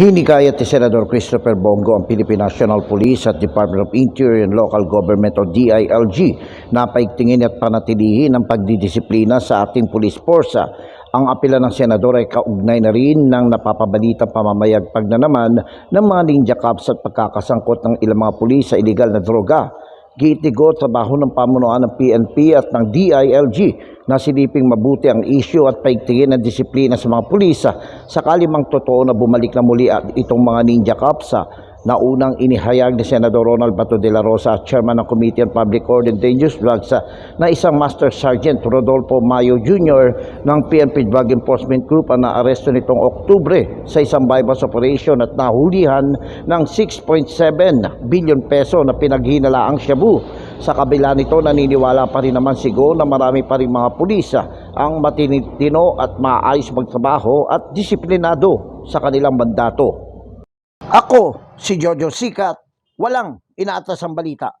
Hinikayat ni Senador Christopher Bongo ang Philippine National Police at Department of Interior and Local Government o DILG na paigtingin at panatilihin ang pagdidisiplina sa ating police force. Ang apela ng senador ay kaugnay na rin ng napapabalitang pamamayagpag na naman ng mga ninja cops at pagkakasangkot ng ilang mga pulis sa iligal na droga. Giitigo trabaho ng pamunuan ng PNP at ng DILG na siliping mabuti ang isyu at paigtingin ang disiplina sa mga pulis ah, sakali mang totoo na bumalik na muli itong mga ninja cops ah, na unang inihayag ni Senador Ronald Bato de la Rosa, Chairman ng Committee on Public Order and Dangerous Drugs, na isang Master Sergeant Rodolfo Mayo Jr. ng PNP Drug Enforcement Group ang naaresto nitong Oktubre sa isang bypass operation at nahulihan ng 6.7 billion peso na pinaghinalaang shabu. Sa kabila nito, naniniwala pa rin naman siguro na marami pa rin mga pulis ah, ang matinitino at maayos magtrabaho at disiplinado sa kanilang mandato. Ako, si Jojo Sikat, walang inaatas ang balita.